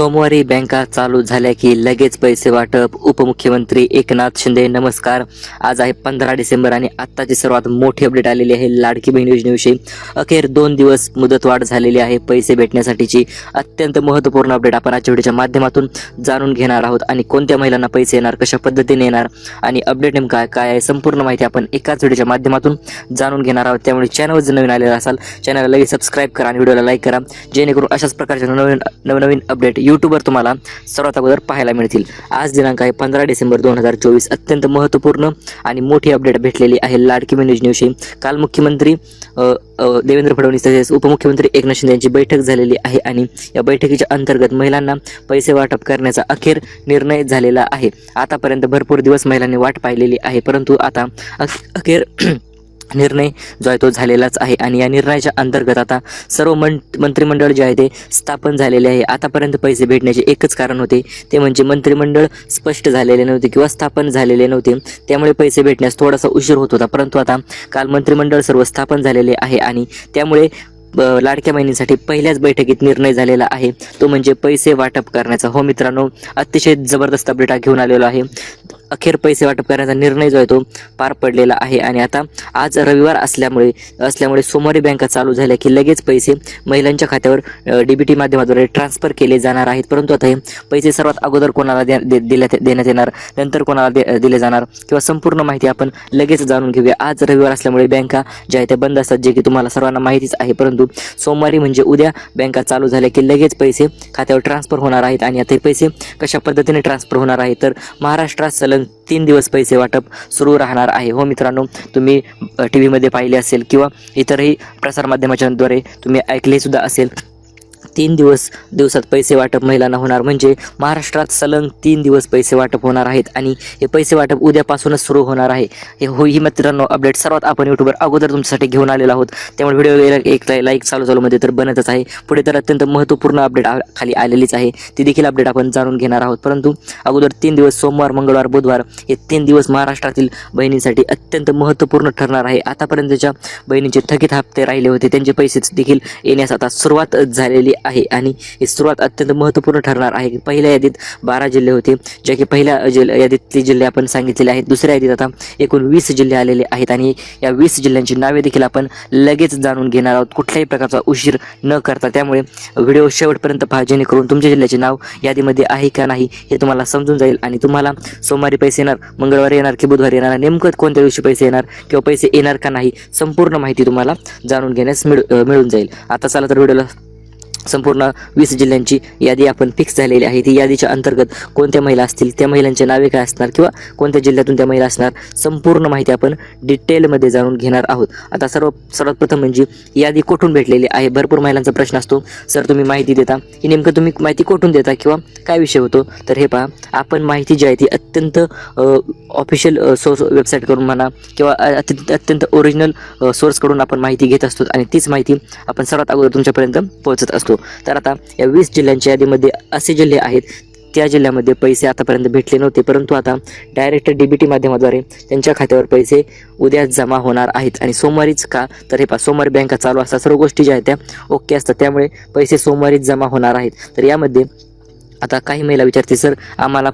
सोमवारी बँका चालू झाल्या की लगेच पैसे वाटप. उपमुख्यमंत्री एकनाथ शिंदे नमस्कार. आज आहे पंधरा डिसेंबर आणि आत्ताची सर्वात मोठी अपडेट आलेली आहे लाडकी बहीण योजनेविषयी. अखेर दोन दिवस मुदतवाढ झालेली आहे. पैसे भेटण्यासाठीची अत्यंत महत्त्वपूर्ण अपडेट आपण आजच्या व्हिडिओच्या माध्यमातून जाणून घेणार आहोत आणि कोणत्या महिलांना पैसे येणार कशा पद्धतीने येणार आणि अपडेट नेमका काय- काय आहे संपूर्ण माहिती आपण एकाच व्हिडिओच्या माध्यमातून जाणून घेणार आहोत. त्यामुळे चॅनल जर नवीन आलेला असाल चॅनलला लगेच सबस्क्राईब करा आणि व्हिडिओला लाईक करा. जेणेकरून अशाच प्रकारचे नवीन नवनवीन अपडेट यूट्यूबवर तुम्हाला सर्वात अगोदर पाहायला मिळतील. आज दिनांक आहे पंधरा डिसेंबर दोन हजार चोवीस अत्यंत महत्त्वपूर्ण आणि मोठी अपडेट भेटलेली आहे लाडकी बहीण योजनेविषयी काल मुख्यमंत्री देवेंद्र फडणवीस तसेच उपमुख्यमंत्री एकनाथ शिंदे यांची बैठक झालेली आहे आणि या बैठकीच्या अंतर्गत महिलांना पैसे वाटप करण्याचा अखेर निर्णय झालेला आहे. आतापर्यंत भरपूर दिवस महिलांनी वाट पाहिलेली आहे परंतु आता अख- अखेर निर्णय जो आहे तो झालेलाच आहे. आणि या निर्णयाच्या अंतर्गत आता सर्व मं मंत्रिमंडळ जे आहे ते स्थापन झालेले आहे. आतापर्यंत पैसे भेटण्याचे एकच कारण होते. ते म्हणजे मंत्रिमंडळ स्पष्ट झालेले नव्हते किंवा स्थापन झालेले नव्हते. त्यामुळे पैसे भेटण्यास थोडासा उशीर होत होता. परंतु आता काल मंत्रिमंडळ सर्व स्थापन झालेले आहे आणि त्यामुळे लाडक्या बहिणींसाठी पहिल्याच बैठकीत निर्णय झालेला आहे. तो म्हणजे पैसे वाटप करण्याचा. हो मित्रांनो अतिशय जबरदस्त अपडेट घेऊन आलेलो आहे. अखेर पैसे वाटप करण्याचा निर्णय जो आहे तो पार पडलेला आहे. आणि आता आज रविवार असल्यामुळे असल्यामुळे सोमवारी बँका चालू झाल्या की लगेच पैसे महिलांच्या खात्यावर डी बी टी माध्यमाद्वारे ट्रान्सफर केले जाणार आहेत. परंतु आता हे पैसे सर्वात अगोदर कोणाला दिल्या दे- दिल्यात देण्यात येणार नंतर कोणाला दे दिले जाणार किंवा संपूर्ण माहिती आपण लगेच जाणून घेऊया. आज रविवार असल्यामुळे बँका ज्या आहेत त्या बंद असतात जे की तुम्हाला सर्वांना माहितीच आहे. परंतु सोमवारी म्हणजे उद्या बँका चालू झाल्या की लगेच पैसे खात्यावर ट्रान्सफर होणार आहेत. आणि आता हे पैसे कशा पद्धतीने ट्रान्सफर होणार आहे तर महाराष्ट्रात सलग तीन दिवस पैसे वाटप सुरू राहणार आहे. हो मित्रांनो तुम्ही टी व्हीमध्ये पाहिले असेल किंवा इतरही प्रसारमाध्यमांच्याद्वारे तुम्ही ऐकले सुद्धा असेल तीन दिवस दिवसात पैसे वाटप महिलांना होणार. म्हणजे महाराष्ट्रात सलग तीन दिवस पैसे वाटप होणार आहेत आणि हे पैसे वाटप उद्यापासूनच सुरू होणार आहे. हे हो ही मित्रांनो अपडेट सर्वात आपण यूट्यूबवर अगोदर तुमच्यासाठी घेऊन आलेलो आहोत. त्यामुळे व्हिडिओ एक लाईक चालू चालू मध्ये तर बनतच आहे. पुढे तर अत्यंत महत्त्वपूर्ण अपडेट खाली आलेलीच आहे. ती देखील अपडेट आपण जाणून घेणार आहोत. परंतु अगोदर तीन दिवस सोमवार मंगळवार बुधवार हे तीन दिवस महाराष्ट्रातील बहिणींसाठी अत्यंत महत्त्वपूर्ण ठरणार आहे. आतापर्यंतच्या बहिणींचे थकीत हप्ते राहिले होते. त्यांचे पैसे देखील येण्यास आता सुरुवात झालेली आहे. आणि ही सुरुवात अत्यंत महत्त्वपूर्ण ठरणार आहे. पहिल्या यादीत बारा जिल्हे होते जे की पहिल्या जिल्ह्या यादीतले जिल्हे आपण सांगितलेले आहेत. दुसऱ्या यादीत आता एकूण वीस जिल्हे आलेले आहेत. आणि या वीस जिल्ह्यांची नावे देखील आपण लगेच जाणून घेणार आहोत. कुठल्याही प्रकारचा उशीर न करता. त्यामुळे व्हिडिओ शेवटपर्यंत पहा जेणेकरून तुमच्या जिल्ह्याचे नाव यादीमध्ये आहे का नाही हे तुम्हाला समजून जाईल. आणि तुम्हाला सोमवारी पैसे येणार मंगळवारी येणार की बुधवारी येणार नेमकं कोणत्या दिवशी पैसे येणार किंवा पैसे येणार का नाही संपूर्ण माहिती तुम्हाला जाणून घेण्यास मिळ मिळून जाईल. आता चला तर व्हिडिओला संपूर्ण वीस जिल्ह्यांची यादी आपण फिक्स झालेली आहे. ती यादीच्या अंतर्गत कोणत्या महिला असतील त्या महिलांचे नावे काय असणार किंवा कोणत्या जिल्ह्यातून त्या महिला असणार संपूर्ण माहिती आपण डिटेलमध्ये जाणून घेणार आहोत. आता सर्व सर्वात प्रथम म्हणजे यादी कुठून भेटलेली आहे? भरपूर महिलांचा प्रश्न असतो. सर तुम्ही माहिती देता. ही नेमकं तुम्ही माहिती कुठून देता किंवा काय विषय होतो? तर हे पहा. आपण माहिती जी आहे ती अत्यंत ऑफिशियल सोर्स वेबसाईटकडून म्हणा किंवा अत्यंत अत्यंत ओरिजिनल सोर्सकडून आपण माहिती घेत असतो आणि तीच माहिती आपण सर्वात अगोदर तुमच्यापर्यंत पोहोचत असतो. तर आता या वीस जिल्ह्यांच्या यादीमध्ये असे जिल्हे आहेत. त्या जिल्ह्यामध्ये पैसे आतापर्यंत भेटले नव्हते परंतु आता डायरेक्ट डी बी टी माध्यमाद्वारे त्यांच्या खात्यावर पैसे उद्या जमा होणार आहेत. आणि सोमवारीच का? तर हे पा सोमवारी बँका चालू असतात सर्व गोष्टी ज्या आहेत त्या ओके असतात. त्यामुळे पैसे सोमवारीच जमा होणार आहेत. तर यामध्ये आता काही महिला विचारते सर आम्हाला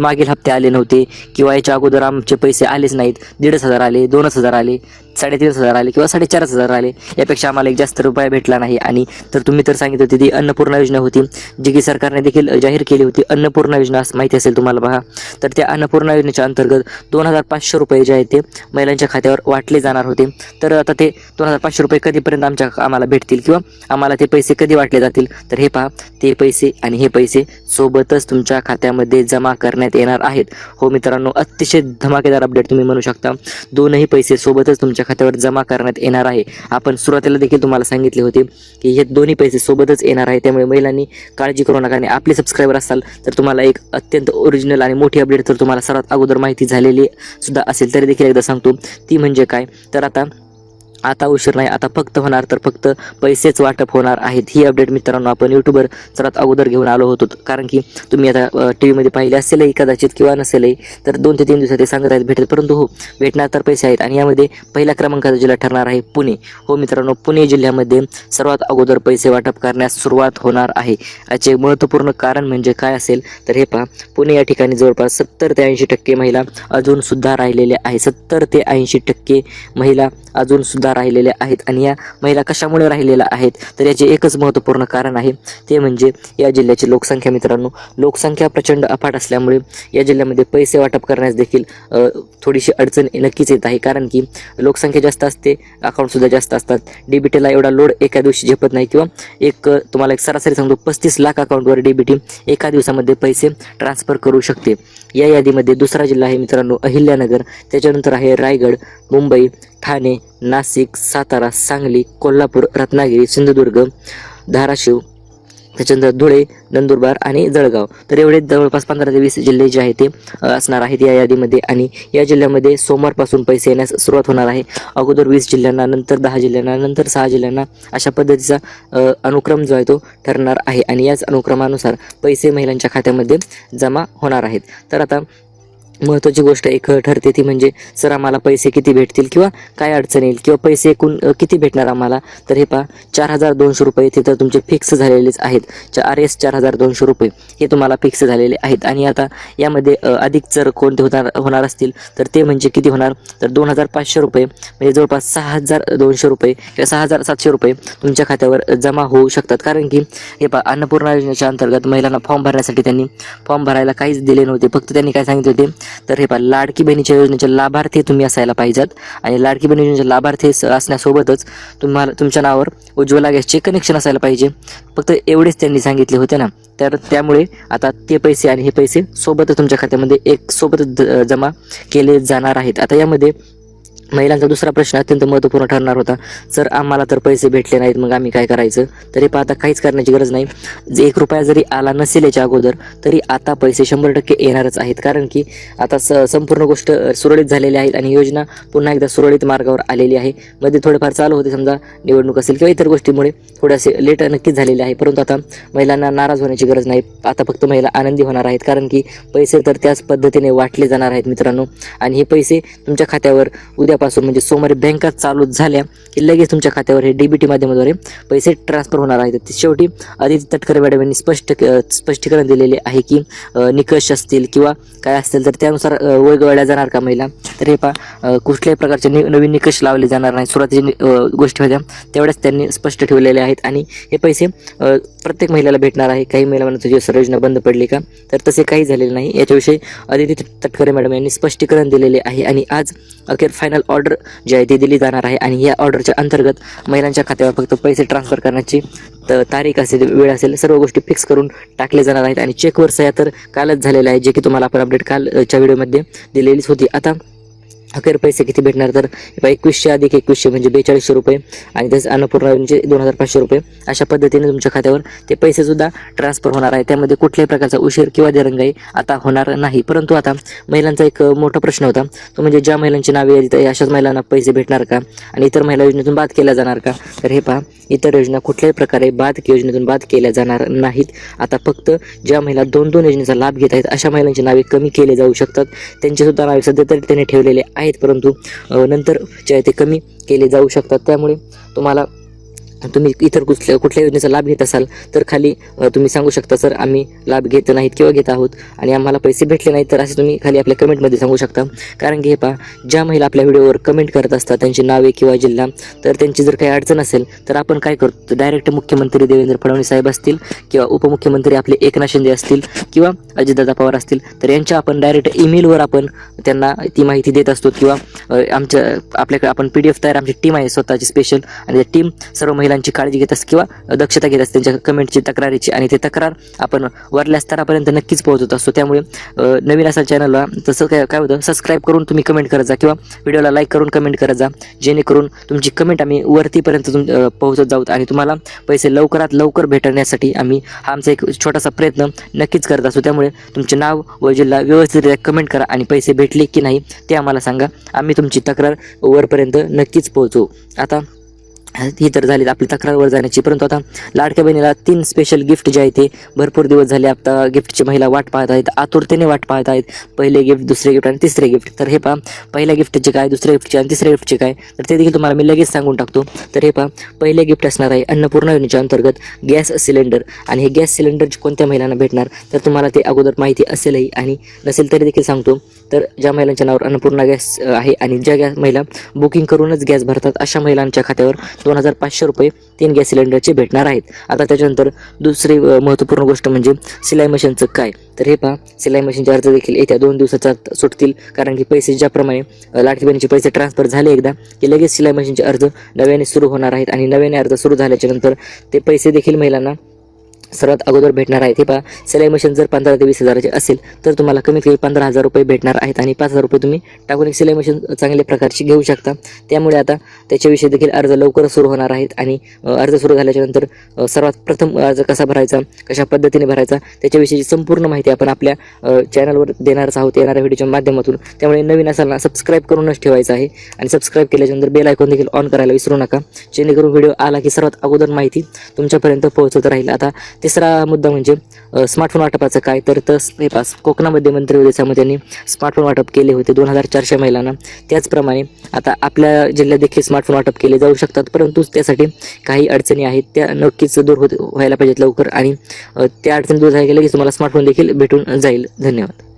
मागील हप्ते आले नव्हते किंवा याच्या अगोदर आमचे पैसे आलेच नाहीत. दीडच हजार आले दोनच हजार आले साडेतीनच हजार आले किंवा साडेचारच हजार आले. यापेक्षा आम्हाला एक जास्त रुपया भेटला नाही. आणि तर तुम्ही तर सांगितलं होती ती अन्नपूर्णा योजना होती जी की सरकारने देखील जाहीर केली होती. अन्नपूर्णा योजना असं माहिती असेल तुम्हाला बघा. तर त्या अन्नपूर्णा योजनेच्या अंतर्गत दोन हजार पाचशे रुपये जे आहेत ते महिलांच्या खात्यावर वाटले जाणार होते. तर आता ते दोन हजार पाचशे रुपये कधीपर्यंत आमच्या आम्हाला भेटतील किंवा आम्हाला ते पैसे कधी वाटले जातील? तर हे पहा ते पैसे आणि हे पैसे सोबतच तुमच्या खात्यामध्ये जमा करण्यात येणार आहेत. हो मित्रांनो अतिशय धमाकेदार अपडेट तुम्ही म्हणू शकता. दोनही पैसे सोबतच तुमच्या खात्यावर जमा करण्यात येणार आहे. आपण सुरुवातीला देखील तुम्हाला सांगितले होते की हे दोन्ही पैसे सोबतच येणार आहे. त्यामुळे महिलांनी काळजी करू नका आणि आपले सबस्क्रायबर असाल तर तुम्हाला एक अत्यंत ओरिजिनल आणि मोठी अपडेट तर तुम्हाला सर्वात अगोदर माहिती झालेली सुद्धा असेल. तरी देखील एकदा सांगतो ती म्हणजे काय? तर आता आता उशीर नाही आता फक्त होणार तर फक्त पैसेच वाटप होणार आहेत. ही अपडेट मित्रांनो आपण यूट्यूबवर सर्वात अगोदर घेऊन आलो होतो. कारण की तुम्ही आता टी व्हीमध्ये पाहिले असेलही कदाचित किंवा नसेलही तर दोन ते तीन दिवसात ते सांगत आहेत भेटेल. परंतु हो भेटणार तर पैसे आहेत आणि यामध्ये पहिल्या क्रमांकाचा जिल्हा ठरणार आहे पुणे. हो मित्रांनो पुणे जिल्ह्यामध्ये सर्वात अगोदर पैसे वाटप करण्यास सुरुवात होणार आहे. याचे महत्त्वपूर्ण कारण म्हणजे काय असेल तर हे पहा. पुणे या ठिकाणी जवळपास सत्तर ते ऐंशी टक्के महिला अजूनसुद्धा राहिलेल्या आहे सत्तर ते ऐंशी टक्के महिला अजूनसुद्धा महिला राहिलेल्या आहेत आणि या महिला कशामुळे राहिलेल्या आहेत तर याचे एकच महत्त्वपूर्ण कारण आहे ते म्हणजे या जिल्ह्याची लोकसंख्या मित्रांनो. लोकसंख्या प्रचंड अफाट असल्यामुळे या जिल्ह्यामध्ये पैसे वाटप करण्यास देखील थोडीशी अडचण नक्कीच येत आहे. कारण की लोकसंख्या जास्त असते अकाउंटसुद्धा जास्त असतात. डीबीटीला एवढा लोड एका दिवशी झेपत नाही किंवा एक तुम्हाला एक सरासरी सांगतो पस्तीस लाख अकाउंटवर डी बी टी एका दिवसामध्ये पैसे ट्रान्सफर करू शकते. या यादीमध्ये दुसरा जिल्हा आहे मित्रांनो अहिल्यानगर. त्याच्यानंतर आहे रायगड मुंबई ठाणे नाशिक सातारा सांगली कोल्हापूर रत्नागिरी सिंधुदुर्ग धाराशिव त्याच्यानंतर धुळे नंदुरबार आणि जळगाव. तर एवढे जवळपास पंधरा ते वीस जिल्हे जे आहेत ते असणार आहेत या यादीमध्ये. आणि या जिल्ह्यामध्ये सोमवारपासून पैसे येण्यास सुरुवात होणार आहे. अगोदर वीस जिल्ह्यांना नंतर दहा जिल्ह्यांना नंतर सहा जिल्ह्यांना अशा पद्धतीचा अनुक्रम जो आहे तो ठरणार आहे. आणि याच अनुक्रमानुसार पैसे महिलांच्या खात्यामध्ये जमा होणार आहेत. तर आता महत्त्वाची गोष्ट एक ठरते ती म्हणजे सर आम्हाला पैसे किती भेटतील किंवा काय अडचण येईल? किंवा पैसे एकूण किती भेटणार आम्हाला? तर हे पहा चार हजार दोनशे रुपये तिथं तुमचे फिक्स झालेलेच आहेत. आर एस चार हजार दोनशे रुपये हे तुम्हाला फिक्स झालेले आहेत. आणि आता यामध्ये अधिक जर कोणते होणार होणार असतील? तर ते म्हणजे किती होणार? तर दोन हजार पाचशे रुपये म्हणजे जवळपास सहा हजार दोनशे रुपये किंवा सहा हजार सातशे रुपये तुमच्या खात्यावर जमा होऊ शकतात. कारण की हे पहा अन्नपूर्णा योजनेच्या अंतर्गत महिलांना फॉर्म भरण्यासाठी त्यांनी फॉर्म भरायला काहीच दिले नव्हते. फक्त त्यांनी काय सांगितले होते? तर हे पहा लाडकी बहिणीच्या योजनेचे लाभार्थी तुम्ही असायला पाहिजेत. आणि लाडकी बहिणी योजनेचे लाभार्थी असण्यासोबतच तुम्हाला तुमच्या नावावर उज्ज्वला गॅसचे कनेक्शन असायला पाहिजे. फक्त एवढेच त्यांनी सांगितले होते ना. तर त्यामुळे आता ते पैसे आणि हे पैसे सोबतच तुमच्या खात्यामध्ये एक सोबतच द- जमा केले जाणार आहेत. आता यामध्ये महिलांचा दुसरा प्रश्न अत्यंत महत्त्वपूर्ण ठरणार होता. सर आम्हाला तर पैसे भेटले नाहीत मग आम्ही काय करायचं? तरी पाहता काहीच करण्याची गरज नाही. जे एक रुपया जरी आला नसेल याच्या अगोदर तरी आता पैसे शंभर टक्के येणारच आहेत. कारण की आता स संपूर्ण गोष्ट सुरळीत झालेली आहेत आणि योजना पुन्हा एकदा सुरळीत मार्गावर आलेली आहे. मध्ये थोडेफार चालू होते समजा निवडणूक असेल किंवा इतर गोष्टीमुळे थोडेसे लेट नक्कीच झालेले आहे. परंतु आता महिलांना नाराज होण्याची गरज नाही. आता फक्त महिला आनंदी होणार आहेत. कारण की पैसे तर त्याच पद्धतीने वाटले जाणार आहेत मित्रांनो. आणि हे पैसे तुमच्या खात्यावर उद्या उद्यापासून म्हणजे सोमवारी बँका चालू झाल्या की लगेच तुमच्या खात्यावर हे डीबीटी माध्यमाद्वारे पैसे ट्रान्सफर होणार आहेत. शेवटी आदित्य तटकरे मॅडम यांनी स्पष्ट स्पष्टीकरण दिलेले आहे की निकष असतील किंवा काय असतील तर त्यानुसार अ, वगळल्या जाणार का महिला? तर हे पहा कुठल्याही प्रकारचे नि नवीन निकष लावले जाणार नाही. सुरुवातीच्या गोष्टी होत्या. तेवढ्याच त्यांनी स्पष्ट ठेवलेले आहेत आणि हे पैसे प्रत्येक महिलेला भेटणार आहे. काही महिला म्हणून तुझी सर योजना बंद पडली का? तर तसे काही झालेले नाही. याच्याविषयी आदित्य तटकरे मॅडम यांनी स्पष्टीकरण दिलेले आहे आणि आज अखेर फायनल ऑर्डर जी आहे ती दिली जाणार आहे आणि या ऑर्डरच्या अंतर्गत महिलांच्या खात्यावर फक्त पैसे ट्रान्सफर करण्याची त- तारीख असेल वेळ असेल सर्व गोष्टी फिक्स करून टाकले जाणार आहेत. आणि चेकवर सह्या तर कालच झालेल्या आहे जे की तुम्हाला आपण अपडेट कालच्या व्हिडिओमध्ये दिलेलीच होती. आता अखेर पैसे किती भेटणार? तर एकवीसशे अधिक एकवीसशे म्हणजे बेचाळीसशे रुपये. आणि त्याच अन्नपूर्णा म्हणजे योजनेचे दोन हजार पाचशे रुपये. अशा पद्धतीने तुमच्या खात्यावर ते पैसे सुद्धा ट्रान्सफर होणार आहे. त्यामध्ये कुठल्याही प्रकारचा उशीर किंवा दिरंगाई आता होणार नाही. परंतु आता महिलांचा एक मोठा प्रश्न होता. तो म्हणजे ज्या महिलांची नावे यादीत आहे अशाच महिलांना पैसे भेटणार का? आणि इतर महिला योजनेतून बाद केल्या जाणार का? तर हे पहा इतर योजना कुठल्याही प्रकारे बाद योजनेतून बाद केल्या जाणार नाहीत. आता फक्त ज्या महिला दोन दोन योजनेचा लाभ घेत आहेत अशा महिलांची नावे कमी केले जाऊ शकतात. त्यांचे सुद्धा नावे सध्या तरी त्यांनी ठेवलेले आहेत परंतु नंतर जे आहे ते कमी केले जाऊ शकतात. त्यामुळे तुम्हाला तुम्ही इतर कुठल्या कुठल्या योजनेचा लाभ घेत असाल तर खाली तुम्ही सांगू शकता सर आम्ही लाभ घेत नाहीत किंवा घेत आहोत आणि आम्हाला पैसे भेटले नाहीत तर असे तुम्ही खाली आपल्या कमेंटमध्ये सांगू शकता. कारण की हे पहा ज्या महिला आपल्या व्हिडिओवर कमेंट करत असतात त्यांची नावे किंवा जिल्हा तर त्यांची जर काही अडचण असेल तर आपण काय करतो डायरेक्ट मुख्यमंत्री देवेंद्र फडणवीस साहेब असतील किंवा उपमुख्यमंत्री आपले एकनाथ शिंदे असतील किंवा अजितदादा पवार असतील तर यांच्या आपण डायरेक्ट ईमेलवर आपण त्यांना ती माहिती देत असतो किंवा आमच्या आपल्याकडे आपण पी डी एफ तयार आमची टीम आहे स्वतःची स्पेशल आणि टीम सर्व महिला महिलांची काळजी घेत असतात किंवा दक्षता घेत असते त्यांच्या कमेंटची तक्रारीची आणि ते तक्रार आपण वरल्या स्तरापर्यंत नक्कीच पोहोचत असतो. त्यामुळे नवीन असा चॅनलला तसं काय काय होतं? सबस्क्राईब करून तुम्ही कमेंट करत जा किंवा व्हिडिओला लाईक करून कमेंट करत जा. जेणेकरून तुमची कमेंट आम्ही वरतीपर्यंत तुम पोहोचत जाऊत आणि तुम्हाला पैसे लवकरात लवकर भेटण्यासाठी आम्ही हा आमचा एक छोटासा प्रयत्न नक्कीच करत असतो. त्यामुळे तुमचे नाव व जिल्हा व्यवस्थितरित्या कमेंट करा आणि पैसे भेटले की नाही ते आम्हाला सांगा. आम्ही तुमची तक्रार वरपर्यंत नक्कीच पोहोचू. आता ही तर झाली आपली तक्रारवर जाण्याची. परंतु आता लाडक्या बहिणीला तीन स्पेशल गिफ्ट जे आहे ते भरपूर दिवस झाले आता गिफ्टची महिला वाट पाहत आहेत आतुरतेने वाट पाहत आहेत. पहिले गिफ्ट दुसरे गिफ्ट आणि तिसरे गिफ्ट तर हे पहा पहिल्या गिफ्टचे काय दुसऱ्या गिफ्टचे आणि तिसऱ्या गिफ्टचे काय? तर ते देखील तुम्हाला मी लगेच सांगून टाकतो. तर हे पहा पहिले गिफ्ट असणार आहे अन्नपूर्णा योजनेच्या अंतर्गत गॅस सिलेंडर. आणि हे गॅस सिलेंडर कोणत्या महिलांना भेटणार? तर तुम्हाला ते अगोदर माहिती असेलही आणि नसेल तरी देखील सांगतो. तर ज्या महिलांच्या नावावर अन्नपूर्णा गॅस आहे आणि ज्या गॅस महिला बुकिंग करूनच गॅस भरतात अशा महिलांच्या खात्यावर दोन हजार पाचशे रुपये तीन गॅस सिलेंडरचे भेटणार आहेत. आता त्याच्यानंतर दुसरी महत्त्वपूर्ण गोष्ट म्हणजे सिलाई मशीनचं काय? तर हे पहा सिलाई मशीनचे अर्ज देखील येत्या दोन दिवसाचा सुटतील कारण की पैसे ज्याप्रमाणे अ, लाडकी बहिणीचे पैसे ट्रान्सफर झाले एकदा की लगेच सिलाई मशीनचे अर्ज नव्याने सुरू होणार आहेत आणि नव्याने अर्ज सुरू झाल्याच्यानंतर ते पैसे देखील महिलांना सर्वात अगोदर भेटणार आहेत. हे पहा सिलाई मशीन जर पंधरा ते वीस हजाराचे असेल तर तुम्हाला कमीत कमी पंधरा हजार रुपये भेटणार आहेत आणि पाच हजार रुपये तुम्ही टाकून एक सिलाई मशीन चांगल्या प्रकारची घेऊ शकता. त्यामुळे आता त्याच्याविषयी देखील अर्ज लवकर सुरू होणार आहेत आणि अर्ज सुरू झाल्याच्यानंतर सर्वात प्रथम अर्ज कसा भरायचा कशा पद्धतीने भरायचा त्याच्याविषयीची संपूर्ण माहिती आपण आपल्या चॅनलवर देणारच आहोत येणाऱ्या व्हिडिओच्या माध्यमातून. त्यामुळे नवीन असाल ना सबस्क्राईब करूनच ठेवायचं आहे आणि सबस्क्राईब केल्याच्यानंतर बेल आयकॉन देखील ऑन करायला विसरू नका. जेणेकरून व्हिडिओ आला की सर्वात अगोदर माहिती तुमच्यापर्यंत पोहोचत राहील. आता तिसरा मुद्दा म्हणजे स्मार्टफोन वाटपाचं काय? तर तस हे पास कोकणामध्ये मंत्री त्यांनी स्मार्टफोन वाटप केले होते दोन हजार चारशे महिलांना. त्याचप्रमाणे आता आपल्या जिल्ह्यात देखील स्मार्टफोन वाटप केले जाऊ शकतात परंतु त्यासाठी काही अडचणी आहेत. त्या नक्कीच दूर होत व्हायला पाहिजेत लवकर आणि त्या अडचणी दूर झाल्या की तुम्हाला स्मार्टफोन देखील भेटून जाईल. धन्यवाद.